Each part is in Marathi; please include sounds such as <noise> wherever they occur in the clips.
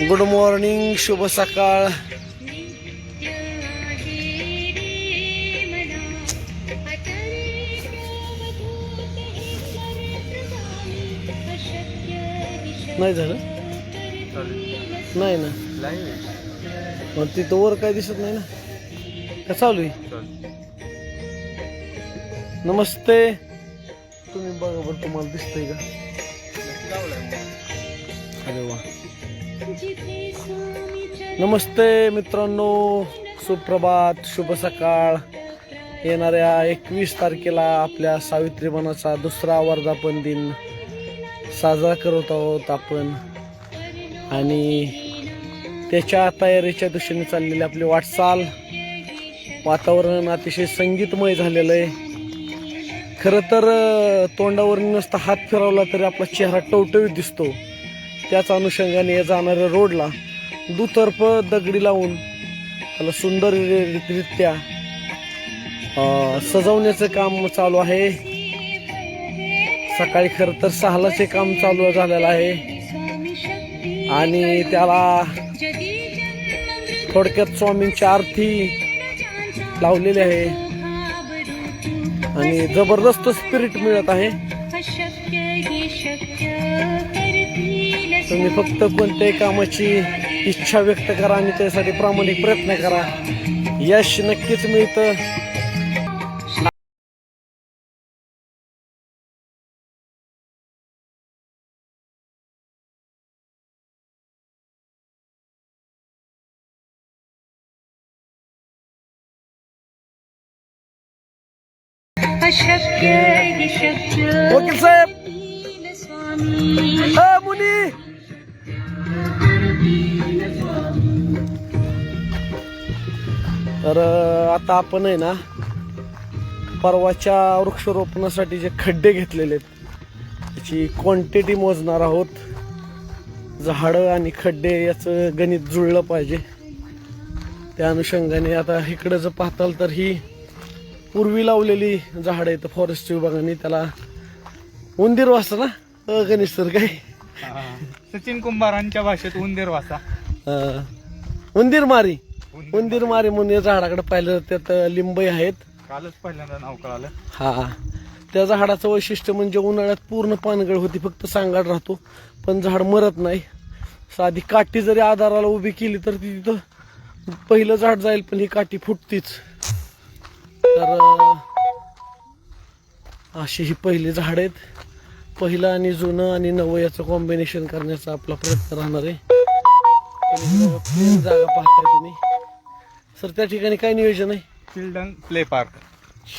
गुड मॉर्निंग शुभ सकाळ. नाही झालं? नाही ना. मग तिथं वर काय दिसत नाही ना? का चालू आहे? नमस्ते. तुम्ही बघा बरं तुम्हाला दिसतंय का? अरे वा. नमस्ते मित्रांनो सुप्रभात शुभ सकाळ. येणाऱ्या एकवीस तारखेला आपल्या सावित्रीपणाचा दुसरा वर्धापन दिन साजरा करत आहोत आपण. आणि त्याच्या तयारीच्या दिशेने चाललेली आपली वाटचाल वातावरण अतिशय संगीतमय झालेलं आहे. खरं तर तोंडावर नुसता हात फिरवला तरी आपला चेहरा टवटवीत दिसतो. त्याच अनुषंगाने जाणाऱ्या रोडला दुतर्फ दगडी लावून त्याला सुंदररित्या सजवण्याचं काम चालू आहे. सकाळी खरं तर सहालाचे काम चालू झालेलं आहे. आणि त्याला थोडक्यात स्वामींची आरती लावलेली आहे. आणि जबरदस्त स्पिरिट मिळत आहे. तुम्ही फक्त कोणत्याही कामाची इच्छा व्यक्त करा आणि त्यासाठी प्रामाणिक प्रयत्न करा. यश नक्कीच मिळतं. वकील साहेब. मुली तर आता आपण आहे ना परवाच्या वृक्षारोपणासाठी जे खड्डे घेतलेले आहेत त्याची क्वांटिटी मोजणार आहोत. झाडं आणि खड्डे याचं गणित जुळलं पाहिजे. त्या अनुषंगाने आता इकडं जर पाहताल तर ही पूर्वी लावलेली झाडं आहेत फॉरेस्ट विभागाने. त्याला उंदीर वाजता ना? गणेश सर काय? <laughs> सचिन कुंभारांच्या भाषेत उंदीर वासा. अ, उंदीर मारी. उंदीर मारी. म्हणून या झाडाकडे पाहिलं तर त्यात लिंबई आहेत. कालच पहिल्यांदा नाव कळालं. हा. त्या झाडाचं वैशिष्ट्य म्हणजे उन्हाळ्यात पूर्ण पानगळ होती फक्त सांगाड राहतो. पण झाड मरत नाही. साधी काठी जरी आधाराला उभी केली तर ती तिथं पहिलं झाड जाईल पण ही काठी फुटतीच. तर अ, अशी ही पहिली झाड आहेत. पहिलं आणि जुनं आणि नवं याचं कॉम्बिनेशन करण्याचा आपला प्रयत्न राहणार आहे. जागा पाहताय तुम्ही. सर त्या ठिकाणी काय नियोजन आहे? Children play park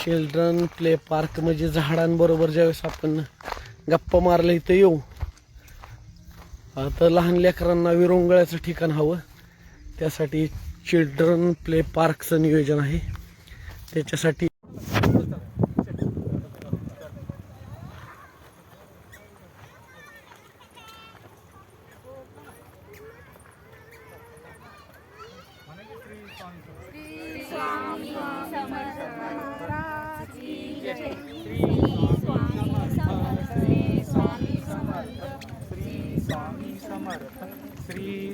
children play park म्हणजे झाडांबरोबर ज्यावेळेस आपण गप्पा मारला इथं येऊ. आता लहान लेकरांना विरंगुळ्याचं ठिकाण हवं. त्यासाठी चिल्ड्रन प्ले पार्कचं नियोजन आहे. त्याच्यासाठी श्री स्वामी समर्थ श्री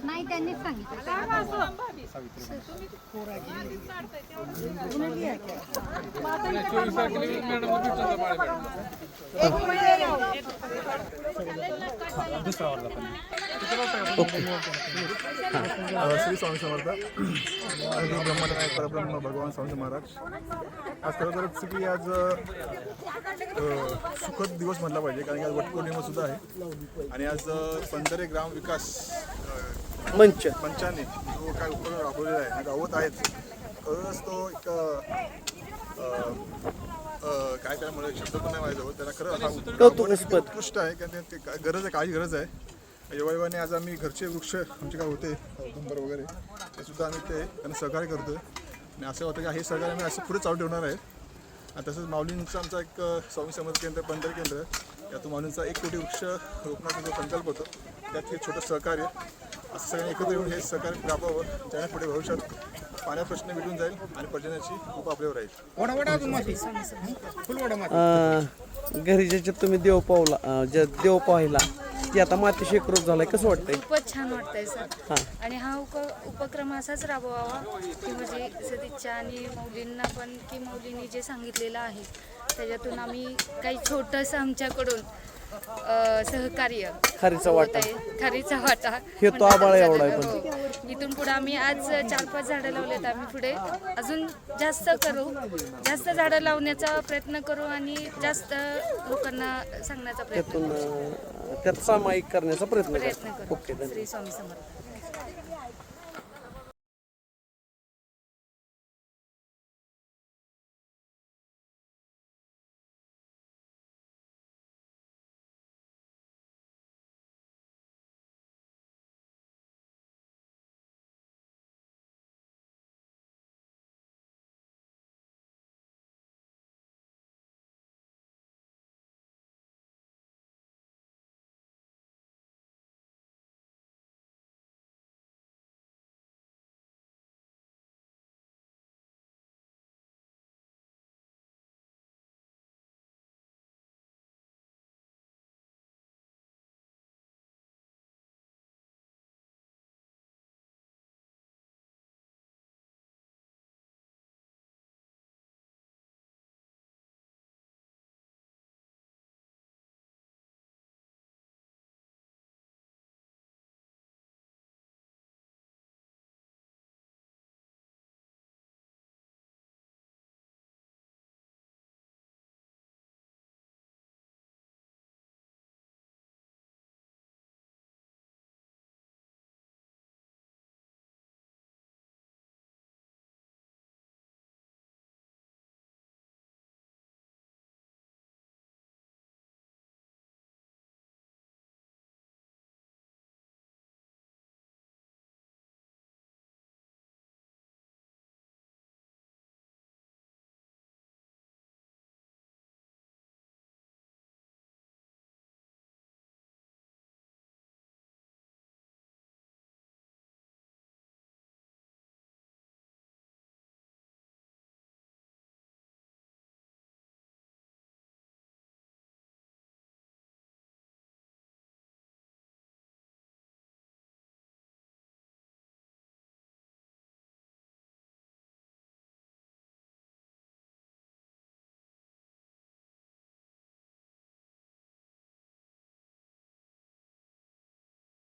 नाही त्यांनीच सांगितलं श्री स्वामी समर्थ आणि ब्रह्मनायक परब्रह्म भगवान स्वामी महाराज आज खरं तर की आज सुखद दिवस म्हटला पाहिजे कारण की आज वटपौर्णिमा सुद्धा आहे. आणि आज पंधरे ग्राम विकास मंच. मंचाने जो काय उपक्रम राबवलेला आहे राबवत आहेत खरंच तो एक काय काय म्हणून शब्द पण नाही माझ्याजवळ त्याला खरं हा उत्कृष्ट आहे कारण ते- गरज आहे काही गरज आहे. योगायोगाने आज आम्ही घरचे वृक्ष आमचे काय होते कुंभार वगैरे ते सुद्धा आम्ही ते त्यांना सहकार्य करतो आणि असं होतं की हे सहकार्य आम्ही असं पुढे चालू ठेवणार आहे. तसंच माऊलींचा आमचा एक स्वामी समर्थ केंद्र पंधर केंद्र यातून माऊलींचा एक कोटी वृक्ष रोपणाचा जो संकल्प होतो त्यात हे छोटं सहकार्य असं सगळ्यांनी एकत्र येऊन हे सहकार्य राबवावं ज्याने पुढे भविष्यात पाण्यात प्रश्न मिटून जाईल आणि पर्जन्याची खूप आपल्यावर राहील. वडा वडा अजून माती. फुल वडा माती. अं, घरी ज्याच्यात तुम्ही देव पावला देव पाहिला की आता माती शेकरूप झालाय. कसं वाटतंय? खूपच छान वाटतंय. सर. आणि हा उप उपक्रम असाच राबवावा की म्हणजे सदिच्छा आणि मौलींना पण की मौलींनी जे सांगितलेलं आहे त्याच्यातून आम्ही काही छोटंसं आमच्याकडून अ, सहकार्य खारीचा वाटा. खारीचा वाटा. हे तो आबाळ म्हणतात एवढा आहे. हो. इथून पुढे आम्ही आज चार पाच झाडं लावलेत आम्ही पुढे अजून जास्त करू. जास्त झाडं लावण्याचा प्रयत्न करू आणि जास्त लोकांना सांगण्याचा प्रयत्न त्यातून अं, त्यात सामायिक करण्याचा प्रयत्न प्रयत्न करा. ओके धन्यवाद. श्री स्वामी समर्थ.